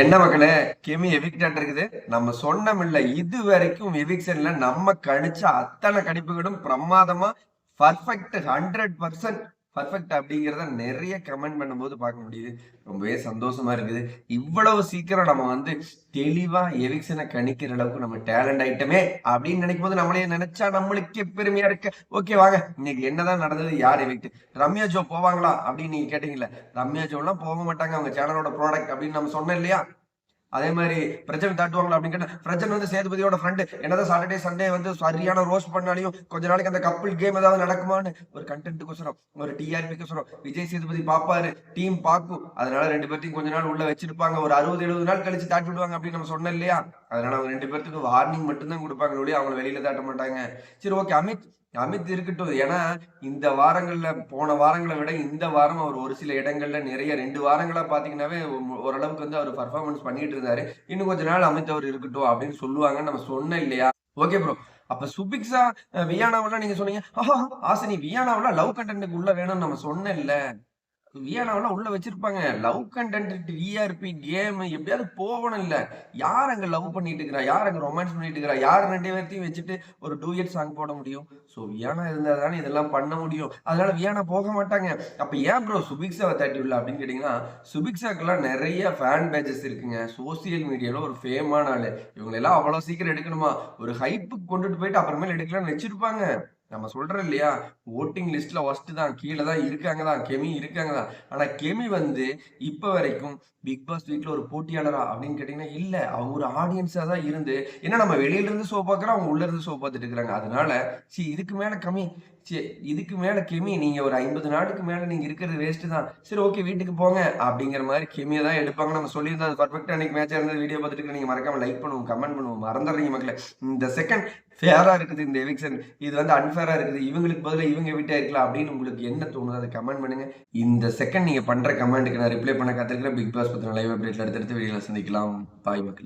என்ன மக்களே கெமி எவிக்டன் இருக்குது. நம்ம சொன்னமில்ல இது வரைக்கும் எவிக்ஷன்ல நம்ம கணிச்ச அத்தனை கணிப்புகளும் பிரமாதமா பர்ஃபெக்ட் ஹண்ட்ரட் பர்சன்ட் பர்ஃபெக்ட் அப்படிங்கிறத நிறைய கமெண்ட் பண்ணும்போது பார்க்க முடியுது. ரொம்பவே சந்தோஷமா இருக்குது. இவ்வளவு சீக்கிரம் நம்ம வந்து தெளிவா எவிக்ஷனை கணிக்கிற அளவுக்கு நம்ம டேலண்ட் ஆயிட்டமே அப்படின்னு நினைக்கும் போது நம்மளே நினைச்சா நம்மளுக்கே பெருமையா இருக்கு. ஓகே வாங்க. இன்னைக்கு என்னதான் நடந்தது யார் எவிக்ட் ரம்யா ஜோ போவாங்களா அப்படின்னு நீங்க கேட்டீங்கல்ல. ரம்யா ஜோலாம் போக மாட்டாங்க. அவங்க சேனலோட ப்ராடக்ட் அப்படின்னு நம்ம சொன்னோம் இல்லையா? அதே மாதிரி பிரச்சனை தாட்டுவாங்களா அப்படின்னு கேட்டா பிரச்சனை வந்து சேதுபதியோட ஃப்ரெண்டு என்னதான் சாட்டர்டே சண்டே வந்து சரியான ரோஸ்ட் பண்ணாலையும் கொஞ்ச நாளைக்கு அந்த கப்பிள் கேம் ஏதாவது நடக்குமான்னு ஒரு கண்டென்ட்டுக்கோசரம் ஒரு டிஆர்பிக்கோசரம் விஜய் சேதுபதி பாப்பாரு டீம் பாக்கும். அதனால ரெண்டு பேர்த்தையும் கொஞ்ச நாள் உள்ள வச்சிருப்பாங்க. ஒரு அறுபது எழுபது நாள் கழிச்சு தாட்டி விடுவாங்க அப்படின்னு நம்ம சொன்னோம் இல்லையா? அதனால அவங்க ரெண்டு பேர்த்துக்கு வார்னிங் மட்டும்தான் கொடுப்பாங்க. ஒழிய அவங்க வெளியில தாட்ட மாட்டாங்க. சரி ஓகே அமித் அமித் இருக்கட்டும். ஏன்னா இந்த வாரங்கள்ல போன வாரங்களை விட இந்த வாரம் அவர் ஒரு சில இடங்கள்ல நிறைய ரெண்டு வாரங்களா பாத்தீங்கன்னாவே ஓரளவுக்கு வந்து அவர் பர்ஃபார்மன்ஸ் பண்ணிட்டு இருந்தாரு. இன்னும் கொஞ்ச நாள் அமித் அவர் இருக்கட்டும் அப்படின்னு சொல்லுவாங்கன்னு நம்ம சொன்னோம் இல்லையா? ஓகே ப்ரோ அப்ப சுபிக்ஸா வியானாவெல்லாம் நீங்க சொன்னீங்க. ஆஹா ஆசினி வியானாவெல்லாம் லவ் கண்டென்ட்டுக்கு உள்ள வேணும்னு நம்ம சொன்னேன் இல்ல வியானாவெல்லாம் உள்ள வச்சிருப்பாங்க. லவ் கண்டென்ட் விஆர்பி கேம் எப்படியாவது போகணும் இல்ல. யார் அங்க லவ் பண்ணிட்டு இருக்கிறா? யார் அங்க ரொமான்ஸ் பண்ணிட்டு இருக்கிறா? யார் ரெண்டு பேர்த்தையும் வச்சுட்டு ஒரு டூயட் சாங் போட முடியும்? ஸோ வியானா இருந்தா தானே இதெல்லாம் பண்ண முடியும். அதனால வியானா போக மாட்டாங்க. அப்ப ஏன் ப்ரோ சுபிக்ஸாவை தட்டி விடல அப்படின்னு கேட்டீங்கன்னா சுபிக்ஸாக்கெல்லாம் நிறைய ஃபேன் பேஜஸ் இருக்குங்க. சோசியல் மீடியால ஒரு ஃபேமான ஆளு. இவங்களெல்லாம் அவ்வளவு சீக்கிரம் எடுக்கணுமா? ஒரு ஹைப்புக்கு கொண்டுட்டு போயிட்டு அப்புறமேல எடுக்கலாம்னு வச்சிருப்பாங்க. நம்ம சொல்றோம் இல்லையா? ஓட்டிங் லிஸ்ட்ல ஃபஸ்ட்டு தான் கீழே தான் இருக்காங்க தான் கெமி இருக்காங்க தான். ஆனா கெமி வந்து இப்ப வரைக்கும் பிக் பாஸ் வீட்டில் ஒரு போட்டியாளரா அப்படின்னு கேட்டீங்கன்னா இல்ல. அவங்க ஒரு ஆடியன்ஸா தான் இருந்து. ஏன்னா நம்ம வெளியில இருந்து ஷோ பார்க்குறோம் அவங்க உள்ள இருந்து ஷோ பார்த்துட்டு இருக்கிறாங்க. அதனால சி இதுக்கு மேல கம்மி. சி இதுக்கு மேல கெமி. நீங்க ஒரு ஐம்பது நாளுக்கு மேல நீங்க இருக்கிறது வேஸ்ட் தான். சரி ஓகே வீட்டுக்கு போங்க அப்படிங்கிற மாதிரி கெமியை தான் எடுப்பாங்க. நம்ம சொல்லியிருந்தோம் அது பர்ஃபெக்டா அன்னைக்கு மேட்சா இருந்தது. வீடியோ பார்த்துட்டு நீங்க மறக்காம லைக் பண்ணுவோம் கமெண்ட் பண்ணுவோம். மறந்துடுறீங்க மக்களே. இந்த செகண்ட் ஃபேராக இருக்குது இந்த எவிக்ஷன் இது வந்து அன்ஃபேராக இருக்குது. இவங்களுக்கு பதிலாக இவங்க வீட்டாக இருக்கலாம் அப்படின்னு உங்களுக்கு என்ன தோணுது அதை கமெண்ட் பண்ணுங்க. இந்த செகண்ட் நீங்கள் பண்ணுற கமெண்ட்டுக்கு நான் ரிப்ளை பண்ண கத்துக்கிறேன் பிக் பாஸ் பற்றின லைவ் அப்டேட்ல அடுத்தடுத்து வெளியில் சந்திக்கலாம். பாய் மக்கள்.